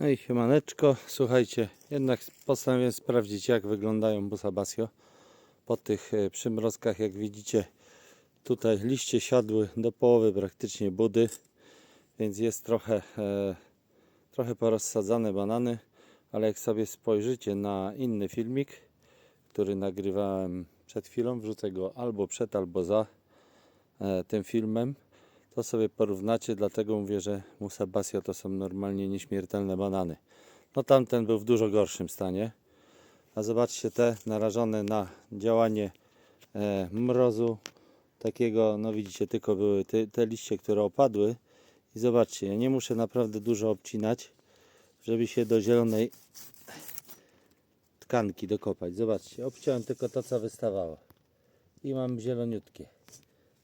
No i siemaneczko, słuchajcie, jednak postanowiłem sprawdzić jak wyglądają busa basio. Po tych e, przymrozkach, jak widzicie tutaj liście siadły do połowy praktycznie budy, więc jest trochę, e, trochę porozsadzane banany, ale jak sobie spojrzycie na inny filmik, który nagrywałem przed chwilą, wrzucę go albo przed, albo za e, tym filmem, to sobie porównacie, dlatego mówię, że Musa Basio to są normalnie nieśmiertelne banany. No tamten był w dużo gorszym stanie. A zobaczcie te narażone na działanie e, mrozu. Takiego, no widzicie, tylko były te, te liście, które opadły. I zobaczcie, ja nie muszę naprawdę dużo obcinać, żeby się do zielonej tkanki dokopać. Zobaczcie, obciąłem tylko to, co wystawało. I mam zieloniutkie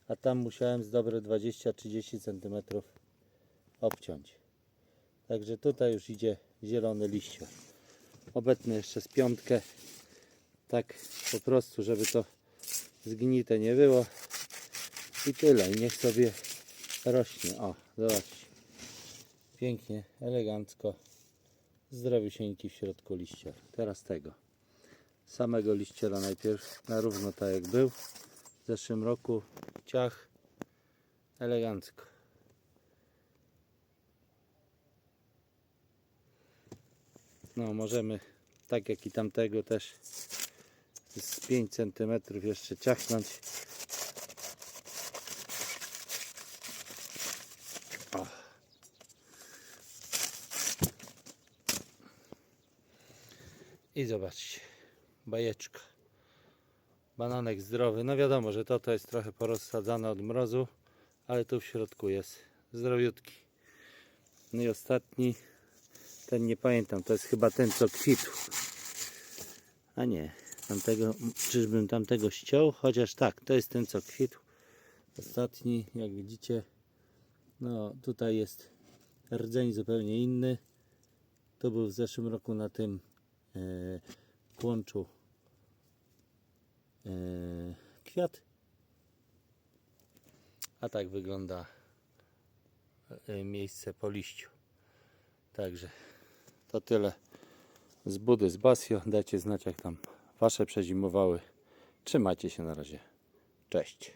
a tam musiałem z dobre 20-30 cm obciąć. Także tutaj już idzie zielony liścior. Obetnę jeszcze z piątkę, tak po prostu, żeby to zgnite nie było. I tyle, niech sobie rośnie. O, zobaczcie. Pięknie, elegancko. Zdrowisieńki w środku liścior. Teraz tego. Samego liściora najpierw na równo tak jak był w zeszłym roku ciach elegancko. No możemy tak jak i tamtego też z 5 cm jeszcze ciachnąć. I zobaczcie, bajeczka. Bananek zdrowy. No wiadomo, że to, to jest trochę porozsadzane od mrozu, ale tu w środku jest zdrowiutki. No i ostatni, ten nie pamiętam, to jest chyba ten co kwitł. A nie, tamtego, czyżbym tamtego ściął? Chociaż tak, to jest ten co kwitł. Ostatni, jak widzicie, no tutaj jest rdzeń zupełnie inny. To był w zeszłym roku na tym e, kwiat. A tak wygląda e, miejsce po liściu. Także to tyle z budy z Basio. Dajcie znać jak tam wasze przezimowały. Trzymajcie się na razie. Cześć.